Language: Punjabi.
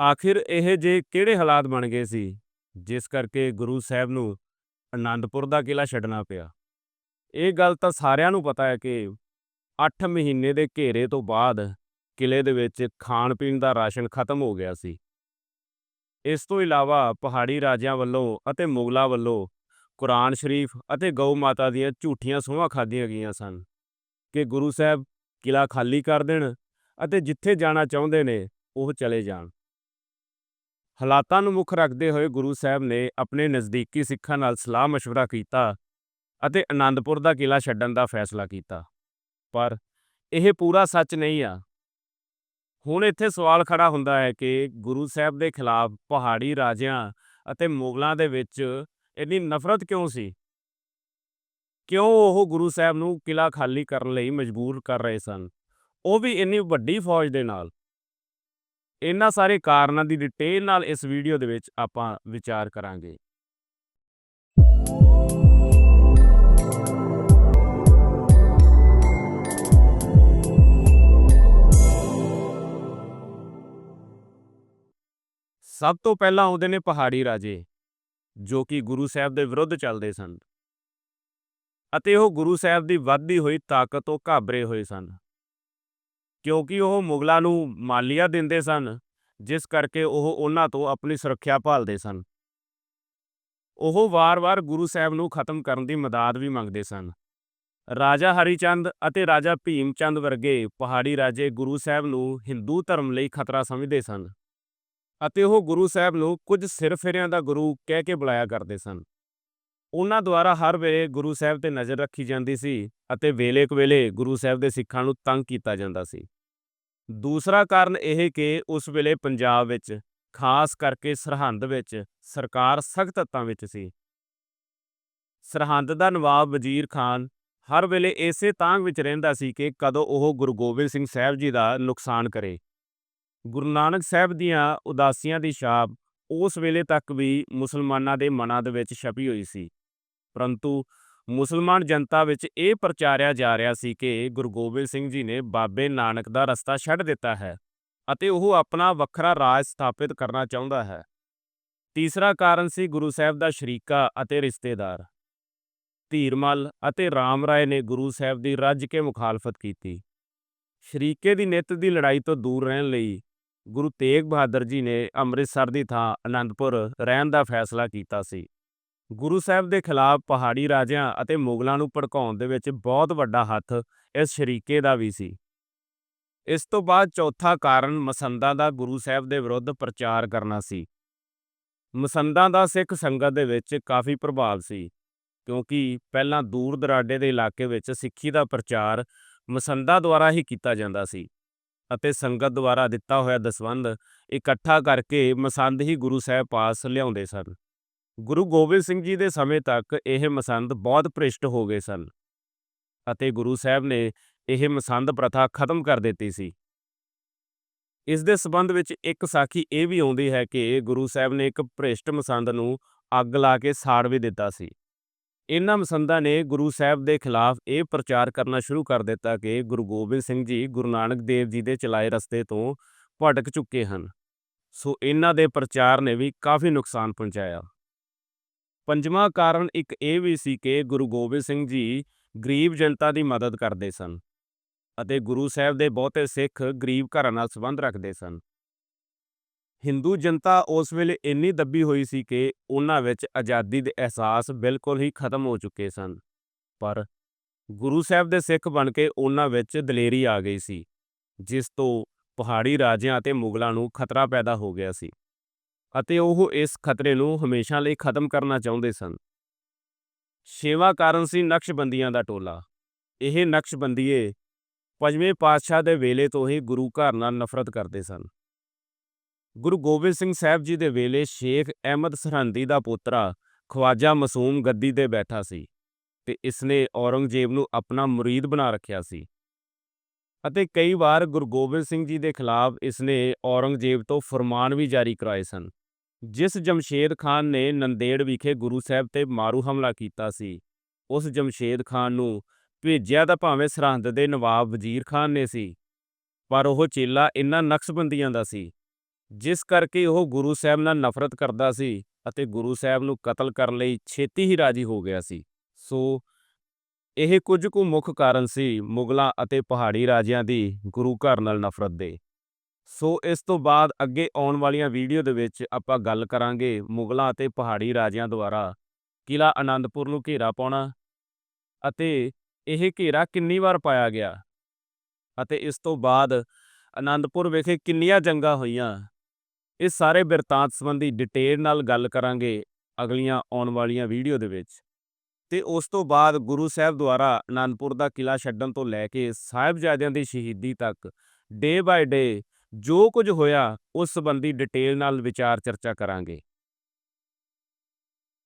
ਆਖਿਰ ਇਹ ਜੇ ਕਿਹੜੇ ਹਾਲਾਤ ਬਣ ਗਏ ਸੀ, ਜਿਸ ਕਰਕੇ ਗੁਰੂ ਸਾਹਿਬ ਨੂੰ ਆਨੰਦਪੁਰ ਦਾ ਕਿਲਾ ਛੱਡਣਾ ਪਿਆ? ਇਹ ਗੱਲ ਤਾਂ ਸਾਰਿਆਂ ਨੂੰ ਪਤਾ ਹੈ ਕਿ 8 ਮਹੀਨੇ ਦੇ ਘੇਰੇ ਤੋਂ ਬਾਅਦ ਕਿਲੇ ਦੇ ਵਿੱਚ ਖਾਣ ਪੀਣ ਦਾ ਰਾਸ਼ਨ ਖਤਮ ਹੋ ਗਿਆ ਸੀ। ਇਸ ਤੋਂ ਇਲਾਵਾ ਪਹਾੜੀ ਰਾਜਿਆਂ ਵੱਲੋਂ ਅਤੇ ਮੁਗਲਾਂ ਵੱਲੋਂ ਕੁਰਾਨ ਸ਼ਰੀਫ ਅਤੇ ਗਊ ਮਾਤਾ ਦੀਆਂ ਝੂਠੀਆਂ ਸੋਹਾਂ ਖਾਧੀਆਂ ਗਈਆਂ ਸਨ ਕਿ ਗੁਰੂ ਸਾਹਿਬ ਕਿਲਾ ਖਾਲੀ ਕਰ ਦੇਣ ਅਤੇ ਜਿੱਥੇ ਜਾਣਾ ਚਾਹੁੰਦੇ ਨੇ, ਉਹ ਚਲੇ ਜਾਣ। ਹਾਲਾਤਾਂ ਨੂੰ ਮੁੱਖ ਰੱਖਦੇ ਹੋਏ ਗੁਰੂ ਸਾਹਿਬ ਨੇ ਆਪਣੇ ਨਜ਼ਦੀਕੀ ਸਿੱਖਾਂ ਨਾਲ ਸਲਾਹ مشਵਰਾ ਕੀਤਾ ਅਤੇ ਆਨੰਦਪੁਰ ਦਾ ਕਿਲਾ ਛੱਡਣ ਦਾ ਫੈਸਲਾ ਕੀਤਾ। ਪਰ ਇਹ ਪੂਰਾ ਸੱਚ ਨਹੀਂ ਆ। ਹੁਣ ਇੱਥੇ ਸਵਾਲ ਖੜਾ ਹੁੰਦਾ ਹੈ ਕਿ ਗੁਰੂ ਸਾਹਿਬ ਦੇ ਖਿਲਾਫ ਪਹਾੜੀ ਰਾਜਿਆਂ ਅਤੇ ਮੁਗਲਾਂ ਦੇ ਵਿੱਚ ਇੰਨੀ ਨਫ਼ਰਤ ਕਿਉਂ ਸੀ? ਕਿਉਂ ਉਹ ਗੁਰੂ ਸਾਹਿਬ ਨੂੰ ਕਿਲਾ ਖਾਲੀ ਕਰਨ ਲਈ ਮਜਬੂਰ ਕਰ ਰਹੇ ਸਨ? ਉਹ ਵੀ ਇੰਨੀ ਵੱਡੀ ਫੌਜ ਦੇ ਨਾਲ। ਇਹਨਾਂ ਸਾਰੇ ਕਾਰਨਾਂ ਦੀ ਡਿਟੇਲ ਨਾਲ ਇਸ ਵੀਡੀਓ ਦੇ ਵਿੱਚ ਆਪਾਂ ਵਿਚਾਰ ਕਰਾਂਗੇ। ਸਭ ਤੋਂ ਪਹਿਲਾਂ ਆਉਂਦੇ ਨੇ ਪਹਾੜੀ ਰਾਜੇ, ਜੋ ਕਿ ਗੁਰੂ ਸਾਹਿਬ ਦੇ ਵਿਰੁੱਧ ਚੱਲਦੇ ਸਨ। ਅਤੇ ਉਹ ਗੁਰੂ ਸਾਹਿਬ ਦੀ ਵੱਧਦੀ ਹੋਈ ਤਾਕਤ ਤੋਂ ਘਾਬਰੇ ਹੋਏ ਸਨ। ਕਿਉਂਕਿ ਉਹ ਮੁਗਲਾਂ ਨੂੰ ਮਾਲੀਆ ਦਿੰਦੇ ਸਨ, ਜਿਸ ਕਰਕੇ ਉਹ ਉਹਨਾਂ ਤੋਂ ਆਪਣੀ ਸੁਰੱਖਿਆ ਭਾਲਦੇ ਸਨ। ਉਹ ਵਾਰ-ਵਾਰ ਗੁਰੂ ਸਾਹਿਬ ਨੂੰ ਖਤਮ ਕਰਨ ਦੀ ਮਦਦ ਵੀ ਮੰਗਦੇ ਸਨ। ਰਾਜਾ ਹਰੀਚੰਦ ਅਤੇ ਰਾਜਾ ਭੀਮ ਚੰਦ ਵਰਗੇ ਪਹਾੜੀ ਰਾਜੇ ਗੁਰੂ ਸਾਹਿਬ ਨੂੰ ਹਿੰਦੂ ਧਰਮ ਲਈ ਖਤਰਾ ਸਮਝਦੇ ਸਨ ਅਤੇ ਉਹ ਗੁਰੂ ਸਾਹਿਬ ਨੂੰ ਕੁਝ ਸਿਰਫਿਰਿਆਂ ਦਾ ਗੁਰੂ ਕਹਿ ਕੇ ਬੁਲਾਇਆ ਕਰਦੇ ਸਨ। ਉਹਨਾਂ ਦੁਆਰਾ ਹਰ ਵੇਲੇ ਗੁਰੂ ਸਾਹਿਬ ਤੇ ਨਜ਼ਰ ਰੱਖੀ ਜਾਂਦੀ ਸੀ ਅਤੇ ਵੇਲੇ ਕੁ-ਵੇਲੇ ਗੁਰੂ ਸਾਹਿਬ ਦੇ ਸਿੱਖਾਂ ਨੂੰ ਤੰਗ ਕੀਤਾ ਜਾਂਦਾ ਸੀ। ਦੂਸਰਾ ਕਾਰਨ ਇਹ ਕਿ ਉਸ ਵੇਲੇ ਪੰਜਾਬ ਵਿੱਚ, ਖਾਸ ਕਰਕੇ ਸਰਹੰਦ ਵਿੱਚ, ਸਰਕਾਰ ਸਖਤ ਹੱਤਾਂ ਵਿੱਚ ਸੀ। ਸਰਹੰਦ ਦਾ ਨਵਾਬ ਵਜ਼ੀਰ ਖਾਨ ਹਰ ਵੇਲੇ ਇਸੇ ਤਾਂਗ ਵਿੱਚ ਰਹਿੰਦਾ ਸੀ ਕਿ ਕਦੋਂ ਉਹ ਗੁਰੂ ਗੋਬਿੰਦ ਸਿੰਘ ਸਾਹਿਬ ਜੀ ਦਾ ਨੁਕਸਾਨ ਕਰੇ। ਗੁਰੂ ਨਾਨਕ ਸਾਹਿਬ ਦੀਆਂ ਉਦਾਸੀਆਂ ਦੀ ਛਾਪ ਉਸ ਵੇਲੇ ਤੱਕ ਵੀ ਮੁਸਲਮਾਨਾਂ ਦੇ ਮਨਾਂ ਦੇ ਵਿੱਚ ਛਪੀ ਹੋਈ ਸੀ। ਪਰੰਤੂ ਮੁਸਲਮਾਨ ਜਨਤਾ ਵਿੱਚ ਇਹ ਪ੍ਰਚਾਰਿਆ ਜਾ ਰਿਹਾ ਸੀ ਕਿ ਗੁਰੂ ਗੋਬਿੰਦ ਸਿੰਘ ਜੀ ਨੇ ਬਾਬੇ ਨਾਨਕ ਦਾ ਰਸਤਾ ਛੱਡ ਦਿੱਤਾ ਹੈ ਅਤੇ ਉਹ ਆਪਣਾ ਵੱਖਰਾ ਰਾਜ ਸਥਾਪਿਤ ਕਰਨਾ ਚਾਹੁੰਦਾ ਹੈ। ਤੀਸਰਾ ਕਾਰਨ ਸੀ ਗੁਰੂ ਸਾਹਿਬ ਦਾ ਸ਼ਰੀਕਾ ਅਤੇ ਰਿਸ਼ਤੇਦਾਰ। ਧੀਰਮਲ ਅਤੇ ਰਾਮ ਰਾਏ ਨੇ ਗੁਰੂ ਸਾਹਿਬ ਦੀ ਰੱਜ ਕੇ ਮੁਖਾਲਫਤ ਕੀਤੀ। ਸ਼ਰੀਕੇ ਦੀ ਨਿੱਤ ਦੀ ਲੜਾਈ ਤੋਂ ਦੂਰ ਰਹਿਣ ਲਈ ਗੁਰੂ ਤੇਗ ਬਹਾਦਰ ਜੀ ਨੇ ਅੰਮ੍ਰਿਤਸਰ ਦੀ ਥਾਂ ਅਨੰਦਪੁਰ ਰਹਿਣ ਦਾ ਫੈਸਲਾ ਕੀਤਾ ਸੀ। ਗੁਰੂ ਸਾਹਿਬ ਦੇ ਖਿਲਾਫ ਪਹਾੜੀ ਰਾਜਿਆਂ ਅਤੇ ਮੁਗਲਾਂ ਨੂੰ ਭੜਕਾਉਣ ਦੇ ਵਿੱਚ ਬਹੁਤ ਵੱਡਾ ਹੱਥ ਇਸ ਸ਼ਰੀਕੇ ਦਾ ਵੀ ਸੀ। ਇਸ ਤੋਂ ਬਾਅਦ ਚੌਥਾ ਕਾਰਨ ਮਸੰਦਾਂ ਦਾ ਗੁਰੂ ਸਾਹਿਬ ਦੇ ਵਿਰੁੱਧ ਪ੍ਰਚਾਰ ਕਰਨਾ ਸੀ। ਮਸੰਦਾਂ ਦਾ ਸਿੱਖ ਸੰਗਤ ਦੇ ਵਿੱਚ ਕਾਫੀ ਪ੍ਰਭਾਵ ਸੀ, ਕਿਉਂਕਿ ਪਹਿਲਾਂ ਦੂਰ ਦਰਾਡੇ ਦੇ ਇਲਾਕੇ ਵਿੱਚ ਸਿੱਖੀ ਦਾ ਪ੍ਰਚਾਰ ਮਸੰਦਾਂ ਦੁਆਰਾ ਹੀ ਕੀਤਾ ਜਾਂਦਾ ਸੀ ਅਤੇ ਸੰਗਤ ਦੁਆਰਾ ਦਿੱਤਾ ਹੋਇਆ ਦਸਵੰਧ ਇਕੱਠਾ ਕਰਕੇ ਮਸੰਦ ਹੀ ਗੁਰੂ ਸਾਹਿਬ ਪਾਸ ਲਿਆਉਂਦੇ ਸਨ। ਗੁਰੂ ਗੋਬਿੰਦ ਸਿੰਘ ਜੀ ਦੇ ਸਮੇਂ ਤੱਕ ਇਹ ਮਸੰਦ ਬਹੁਤ ਭ੍ਰਿਸ਼ਟ ਹੋ ਗਏ ਸਨ ਅਤੇ ਗੁਰੂ ਸਾਹਿਬ ਨੇ ਇਹ ਮਸੰਦ ਪ੍ਰਥਾ ਖਤਮ ਕਰ ਦਿੱਤੀ ਸੀ। ਇਸ ਦੇ ਸਬੰਧ ਵਿੱਚ ਇੱਕ ਸਾਖੀ ਇਹ ਵੀ ਆਉਂਦੀ ਹੈ ਕਿ ਗੁਰੂ ਸਾਹਿਬ ਨੇ ਇੱਕ ਭ੍ਰਿਸ਼ਟ ਮਸੰਦ ਨੂੰ ਅੱਗ ਲਾ ਕੇ ਸਾੜ ਵੀ ਦਿੱਤਾ ਸੀ। ਇਹਨਾਂ ਮਸੰਦਾਂ ਨੇ ਗੁਰੂ ਸਾਹਿਬ ਦੇ ਖਿਲਾਫ ਇਹ ਪ੍ਰਚਾਰ ਕਰਨਾ ਸ਼ੁਰੂ ਕਰ ਦਿੱਤਾ ਕਿ ਗੁਰੂ ਗੋਬਿੰਦ ਸਿੰਘ ਜੀ ਗੁਰੂ ਨਾਨਕ ਦੇਵ ਜੀ ਦੇ ਚਲਾਏ ਰਸਤੇ ਤੋਂ ਭਟਕ ਚੁੱਕੇ ਹਨ। ਸੋ ਇਹਨਾਂ ਦੇ ਪ੍ਰਚਾਰ ਨੇ ਵੀ ਕਾਫੀ ਨੁਕਸਾਨ ਪਹੁੰਚਾਇਆ। ਪੰਜਵਾਂ ਕਾਰਨ ਇੱਕ ਇਹ ਵੀ ਸੀ ਕਿ ਗੁਰੂ ਗੋਬਿੰਦ ਸਿੰਘ ਜੀ ਗਰੀਬ ਜਨਤਾ ਦੀ ਮਦਦ ਕਰਦੇ ਸਨ ਅਤੇ ਗੁਰੂ ਸਾਹਿਬ ਦੇ ਬਹੁਤੇ ਸਿੱਖ ਗਰੀਬ ਘਰਾਂ ਨਾਲ ਸੰਬੰਧ ਰੱਖਦੇ ਸਨ। ਹਿੰਦੂ ਜਨਤਾ ਉਸ ਵੇਲੇ ਇੰਨੀ ਦੱਬੀ ਹੋਈ ਸੀ ਕਿ ਉਹਨਾਂ ਵਿੱਚ ਆਜ਼ਾਦੀ ਦੇ ਅਹਿਸਾਸ ਬਿਲਕੁਲ ਹੀ ਖਤਮ ਹੋ ਚੁੱਕੇ ਸਨ। ਪਰ ਗੁਰੂ ਸਾਹਿਬ ਦੇ ਸਿੱਖ ਬਣ ਕੇ ਉਹਨਾਂ ਵਿੱਚ ਦਲੇਰੀ ਆ ਗਈ ਸੀ, ਜਿਸ ਤੋਂ ਪਹਾੜੀ ਰਾਜਿਆਂ ਅਤੇ ਮੁਗਲਾਂ ਨੂੰ ਖਤਰਾ ਪੈਦਾ ਹੋ ਗਿਆ ਸੀ। ਅਤੇ ਉਹ ਇਸ ਖਤਰੇ ਨੂੰ ਹਮੇਸ਼ਾ ਲਈ ਖਤਮ ਕਰਨਾ ਚਾਹੁੰਦੇ ਸਨ। ਛੇਵਾਂ ਕਾਰਨ ਸੀ ਨਕਸ਼ਬੰਦੀਆਂ ਦਾ ਟੋਲਾ। ਇਹ ਨਕਸ਼ਬੰਦੀਏ ਪੰਜਵੇਂ ਪਾਤਸ਼ਾਹ ਦੇ ਵੇਲੇ ਤੋਂ ਹੀ ਗੁਰੂ ਘਰ ਨਾਲ ਨਫ਼ਰਤ ਕਰਦੇ ਸਨ। ਗੁਰੂ ਗੋਬਿੰਦ ਸਿੰਘ ਸਾਹਿਬ ਜੀ ਦੇ ਵੇਲੇ ਸ਼ੇਖ ਅਹਿਮਦ ਸਰਹੰਦੀ ਦਾ ਪੋਤਰਾ ਖਵਾਜਾ ਮਾਸੂਮ ਗੱਦੀ ਤੇ ਬੈਠਾ ਸੀ ਤੇ ਇਸਨੇ ਔਰੰਗਜ਼ੇਬ ਨੂੰ ਆਪਣਾ ਮੁਰੀਦ ਬਣਾ ਰੱਖਿਆ ਸੀ। ਅਤੇ ਕਈ ਵਾਰ ਗੁਰੂ ਗੋਬਿੰਦ ਸਿੰਘ ਜੀ ਦੇ ਖਿਲਾਫ ਇਸਨੇ ਔਰੰਗਜ਼ੇਬ ਤੋਂ ਫਰਮਾਨ ਵੀ ਜਾਰੀ ਕਰਾਏ ਸਨ। ਜਿਸ ਜਮਸ਼ੇਦ ਖਾਨ ਨੇ ਨੰਦੇੜ ਵਿਖੇ ਗੁਰੂ ਸਾਹਿਬ ਤੇ ਮਾਰੂ ਹਮਲਾ ਕੀਤਾ ਸੀ, ਉਸ ਜਮਸ਼ੇਦ ਖਾਨ ਨੂੰ ਭੇਜਿਆ ਤਾਂ ਭਾਵੇਂ ਸਰਹੰਦ ਦੇ ਨਵਾਬ ਵਜ਼ੀਰ ਖਾਨ ਨੇ ਸੀ, ਪਰ ਉਹ ਚੇਲਾ ਇਨ੍ਹਾਂ ਨਕਸ਼ਬੰਦੀਆਂ ਦਾ ਸੀ, ਜਿਸ ਕਰਕੇ ਉਹ ਗੁਰੂ ਸਾਹਿਬ ਨਾਲ ਨਫ਼ਰਤ ਕਰਦਾ ਸੀ ਅਤੇ ਗੁਰੂ ਸਾਹਿਬ ਨੂੰ ਕਤਲ ਕਰਨ ਲਈ ਛੇਤੀ ਹੀ ਰਾਜੀ ਹੋ ਗਿਆ ਸੀ। ਸੋ, ਇਹ ਕੁਝ ਕੁ ਮੁੱਖ ਕਾਰਨ ਸੀ ਮੁਗਲਾਂ ਅਤੇ ਪਹਾੜੀ ਰਾਜਿਆਂ ਦੀ ਗੁਰੂ ਘਰ ਨਾਲ ਨਫ਼ਰਤ ਦੇ। ਸੋ ਇਸ ਤੋਂ ਬਾਅਦ ਅੱਗੇ ਆਉਣ ਵਾਲੀਆਂ ਵੀਡੀਓ ਦੇ ਵਿੱਚ ਆਪਾਂ ਗੱਲ ਕਰਾਂਗੇ ਮੁਗਲਾਂ ਅਤੇ ਪਹਾੜੀ ਰਾਜਿਆਂ ਦੁਆਰਾ ਕਿਲ੍ਹਾ ਆਨੰਦਪੁਰ ਨੂੰ ਘੇਰਾ ਪਾਉਣਾ ਅਤੇ ਇਹ ਘੇਰਾ ਕਿੰਨੀ ਵਾਰ ਪਾਇਆ ਗਿਆ ਅਤੇ ਇਸ ਤੋਂ ਬਾਅਦ ਆਨੰਦਪੁਰ ਵਿਖੇ ਕਿੰਨੀਆਂ ਜੰਗਾਂ ਹੋਈਆਂ ਇਸ ਸਾਰੇ ਬਿਰਤਾਂਤ ਸੰਬੰਧੀ ਡਿਟੇਲ ਨਾਲ ਗੱਲ ਕਰਾਂਗੇ ਅਗਲੀਆਂ ਆਉਣ ਵਾਲੀਆਂ ਵੀਡੀਓ ਦੇ ਵਿੱਚ। ਤੇ ਉਸ ਤੋਂ ਬਾਅਦ ਗੁਰੂ ਸਾਹਿਬ ਦੁਆਰਾ ਆਨੰਦਪੁਰ ਦਾ ਕਿਲ੍ਹਾ ਛੱਡਣ ਤੋਂ ਲੈ ਕੇ ਸਾਹਿਬਜ਼ਾਦਿਆਂ ਦੀ ਸ਼ਹੀਦੀ ਤੱਕ ਡੇ ਬਾਏ ਡੇ ਜੋ ਕੁਝ ਹੋਇਆ ਉਸ ਸੰਬੰਧੀ ਡਿਟੇਲ ਨਾਲ ਵਿਚਾਰ ਚਰਚਾ ਕਰਾਂਗੇ।